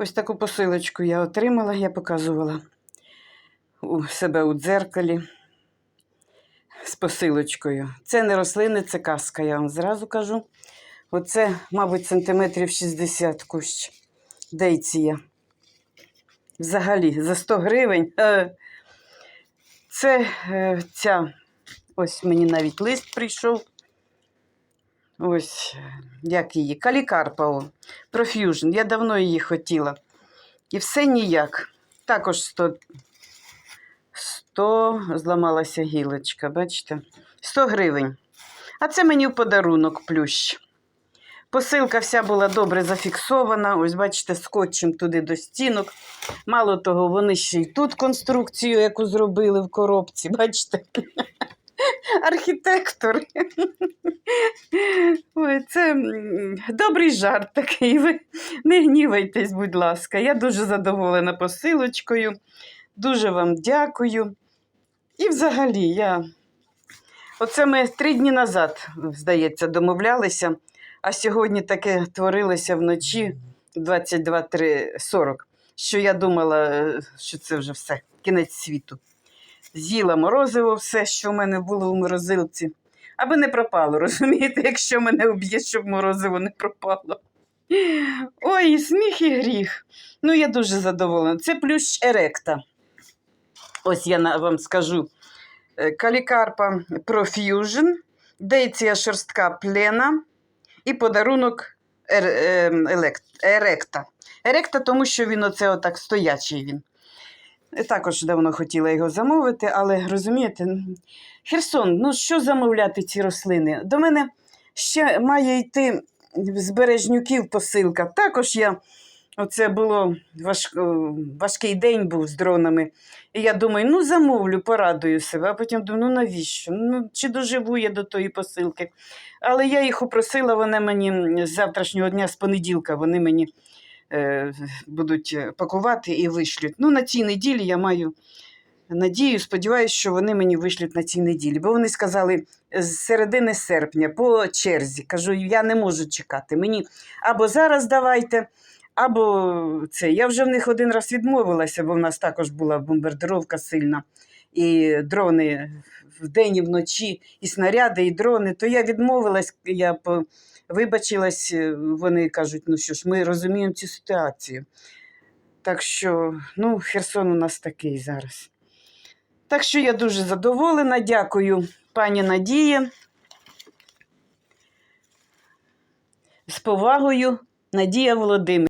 Ось таку посилочку я отримала, я показувала у себе у дзеркалі з посилочкою. Це не рослини, це казка, я вам зразу кажу. Оце, мабуть, сантиметрів 60 кущ. Дейція. Взагалі, за 100 гривень. Е, Це е, ця, ось мені навіть лист прийшов. Ось, як її? Калікарпао. Проф'южн. Я давно її хотіла. І все ніяк. Також 100, 100 зламалася гілочка, бачите? 100 гривень. А це мені в подарунок плющ. Посилка вся була добре зафіксована. Ось, бачите, скотчем туди до стінок. Мало того, вони ще й тут конструкцію, яку зробили в коробці. Бачите? Архітектори. Це добрий жарт такий. Ви не гнівайтесь, будь ласка. Я дуже задоволена посилочкою. Дуже вам дякую. І взагалі, я. Оце ми три дні назад, здається, домовлялися, а сьогодні таке творилося вночі 22.40, що я думала, е, що це вже все, кінець світу. З'їла морозиво все, що в мене було у морозилці, аби не пропало, розумієте, якщо мене об'є, щоб морозиво не пропало. Ой, сміх і гріх. Ну, я дуже задоволена. Це плющ еректа. Ось я вам скажу. Е, Калікарпа Profusion, дейція шерстка плена і подарунок ем, еректа. Еректа, тому що він оце отак стоячий він. Також давно хотіла його замовити, але розумієте, Херсон, ну що замовляти ці рослини? До мене ще має йти з бережнюків посилка. Також я оце було важ, важкий день був з дронами. І я думаю, ну замовлю, порадую себе. А потім думаю, ну навіщо? Ну, чи доживу я до тої посилки? Але я їх упросила, вони мені з завтрашнього дня, з понеділка, вони мені будуть е, пакувати і вишлють. Ну, на цій неділі я маю надію, сподіваюся, що вони мені вишлють на цій неділі. Бо вони сказали з середини серпня по черзі. Кажу, я не можу чекати. Мені або зараз давайте, або це. Я вже в них один раз відмовилася, бо в нас також була бомбардировка сильна. І дрони вдень і вночі, і снаряди, і дрони. То я відмовилась, я. Вибачилась, е, вони кажуть, ну що ж, ми розуміємо цю ситуацію. Так що, ну, Херсон у нас такий зараз. Так що я дуже задоволена. Дякую пані Надії. З повагою, Надія Володимир.